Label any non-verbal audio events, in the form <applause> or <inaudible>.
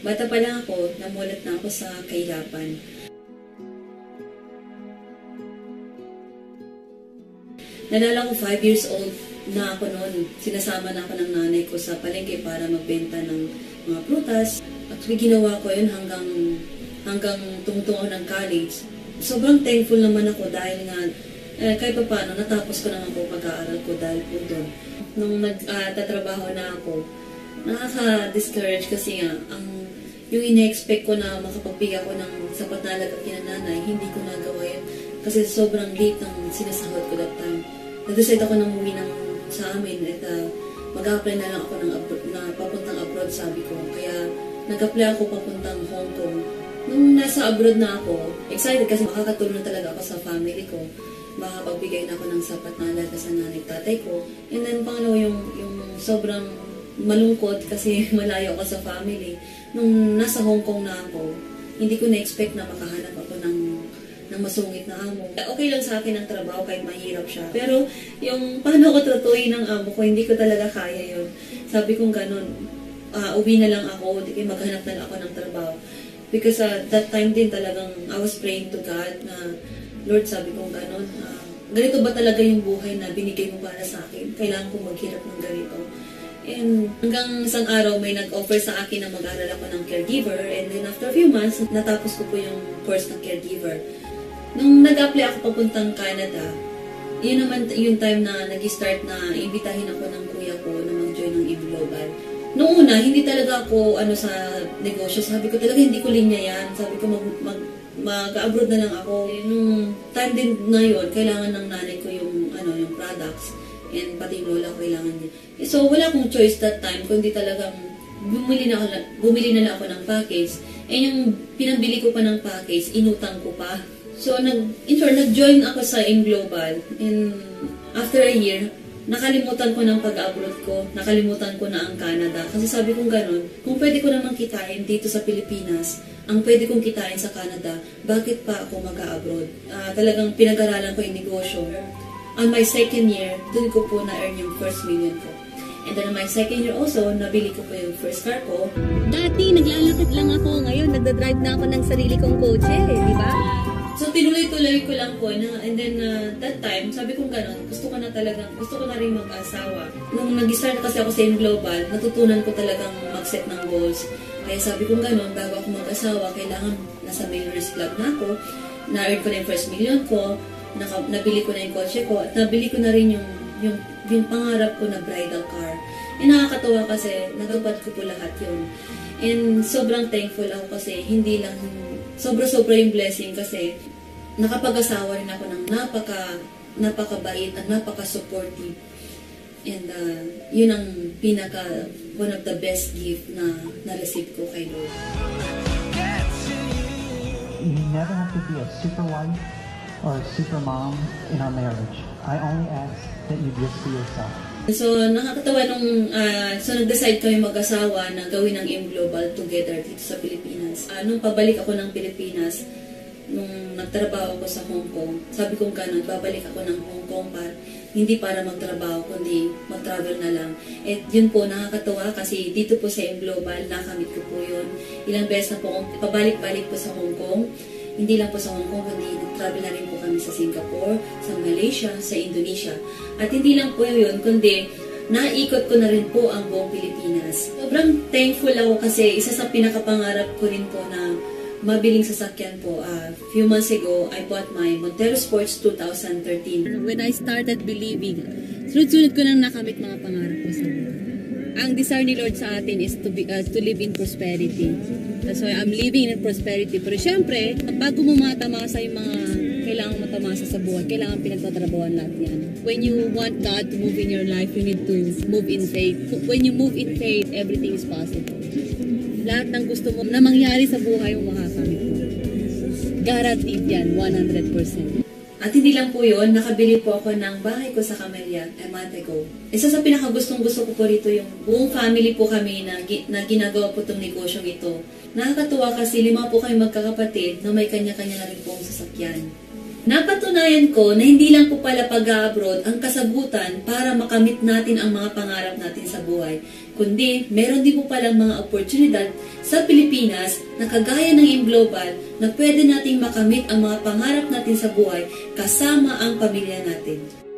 Bata pa lang ako, namulat na ako sa kahirapan. Nalala ko 5 years old na ako noon. Sinasama na ako ng nanay ko sa palengke para magbenta ng mga prutas. Actually, ginawa ko yun hanggang, hanggang tumutungo ako ng college. Sobrang thankful naman ako dahil nga eh, kahit pa paano, natapos ko naman po pag-aaral ko dahil po doon. Nung nagtatrabaho uh, na ako, nakaka-discourage kasi nga, ang yung ina-expect ko na makapagbigay ako ng sapat na alaga kinananay, hindi ko nagawa yun. Kasi sobrang late ng sinasahod ko that time nag-decide ako nang umuwi ng, sa amin at uh, mag-apply na lang ako ng abroad, na papuntang abroad, sabi ko. Kaya nag-apply ako papuntang Hong Kong. Nung nasa abroad na ako, excited kasi makakatulong talaga ako sa family ko. Makapagbigay na ako ng sapat na alaga sa nanay tatay ko. And then pangalawa yung, yung sobrang malungkot kasi <laughs> malayo ako sa family. Nung nasa Hong Kong na ako, hindi ko na-expect na makahanap ako ng ng masungit na amo. Okay lang sa akin ang trabaho kahit mahirap siya. Pero yung paano ko tratuhin ng amo ko, hindi ko talaga kaya yun. Sabi kong ganun, uh, uwi na lang ako, di maghanap na lang ako ng trabaho. Because uh, that time din talagang I was praying to God na, Lord, sabi kong ganun, uh, ganito ba talaga yung buhay na binigay mo para sa akin? Kailangan kong maghirap ng ganito. And hanggang isang araw may nag-offer sa akin na mag-aral ako ng caregiver and then after a few months, natapos ko po yung course ng caregiver. Nung nag-apply ako papuntang Canada, yun naman yung time na nag-start na imbitahin ako ng kuya ko na mag-join ng Eve Global. Noong una, hindi talaga ako ano sa negosyo. Sabi ko talaga hindi ko linya yan. Sabi ko mag, mag, mag-abroad na lang ako. Nung time din na yun, kailangan ng nanay ko yung, ano, yung products. And pati lola ko kailangan niya. So, wala akong choice that time, kundi talagang bumili na, ako, bumili na lang ako ng package. And yung pinambili ko pa ng package, inutang ko pa. So, nag, in short, nag-join ako sa In Global. And after a year, nakalimutan ko ng pag-abroad ko, nakalimutan ko na ang Canada. Kasi sabi kong ganun, kung pwede ko naman kitain dito sa Pilipinas, ang pwede kong kitain sa Canada, bakit pa ako mag-abroad? Uh, talagang pinag-aralan ko yung negosyo. On my second year, dun ko po na-earn yung first million ko. And then on my second year also, nabili ko po yung first car ko. Dati, naglalakad lang ako. Ngayon, nagdadrive na ako ng sarili kong kotse, di ba? So, tinuloy-tuloy ko lang po na, and then, uh, that time, sabi kong gano'n, gusto ko na talagang, gusto ko na rin mag-asawa. Nung nag-start kasi ako sa In Global, natutunan ko talagang mag-set ng goals. Kaya sabi kong gano'n, bago ako mag-asawa, kailangan nasa Millionaires Club na ako, na-earn ko na yung first million ko, naka, nabili ko na yung kotse ko, at nabili ko na rin yung, yung, yung pangarap ko na bridal car. E nakakatawa kasi, natupad ko po lahat yun. And sobrang thankful ako kasi hindi lang sobra-sobra yung blessing kasi nakapag-asawa rin ako ng napaka napakabait at napaka-supportive. And uh, yun ang pinaka one of the best gift na na-receive ko kay Lord. You never have to be a super wife or a super mom in our marriage. I only ask that you just be yourself. So, nakakatawa nung, uh, so nag-decide kami mag-asawa na gawin ang M Global together dito sa Pilipinas. Uh, nung pabalik ako ng Pilipinas, nung nagtrabaho ako sa Hong Kong, sabi ko gano'n, babalik ako ng Hong Kong para, hindi para magtrabaho, kundi mag-travel na lang. At yun po, nakakatawa kasi dito po sa M Global, nakamit ko po yun. Ilang beses na po pabalik-balik po sa Hong Kong. Hindi lang po sa Hong Kong, kundi nag-travel na rin po kami sa Singapore, sa Malaysia, sa Indonesia. At hindi lang po yun, kundi naikot ko na rin po ang buong Pilipinas. Sobrang thankful ako kasi isa sa pinakapangarap ko rin po na mabiling sasakyan po. A uh, few months ago, I bought my Montero Sports 2013. When I started believing, sunod-sunod ko nang nakamit mga pangarap ko sa buhay. Ang desire ni Lord sa atin is to, be, uh, to live in prosperity. That's why I'm living in prosperity. Pero syempre, bago mo matamasa yung mga kailangan matamasa sa buhay, kailangan pinagtatrabawan lahat yan. When you want God to move in your life, you need to move in faith. When you move in faith, everything is possible lahat ng gusto mo na mangyari sa buhay mo makakamit. Guaranteed yan, 100%. At hindi lang po yun, nakabili po ako ng bahay ko sa Camellia a month ago. Isa sa pinakagustong gusto ko po rito yung buong family po kami na, na ginagawa po itong negosyong ito. Nakakatuwa kasi lima po kayo magkakapatid na may kanya-kanya na rin pong sasakyan. Napatunayan ko na hindi lang po pala pag-abroad ang kasagutan para makamit natin ang mga pangarap natin sa buhay, kundi meron din po palang mga oportunidad sa Pilipinas na kagaya ng IM Global na pwede nating makamit ang mga pangarap natin sa buhay kasama ang pamilya natin.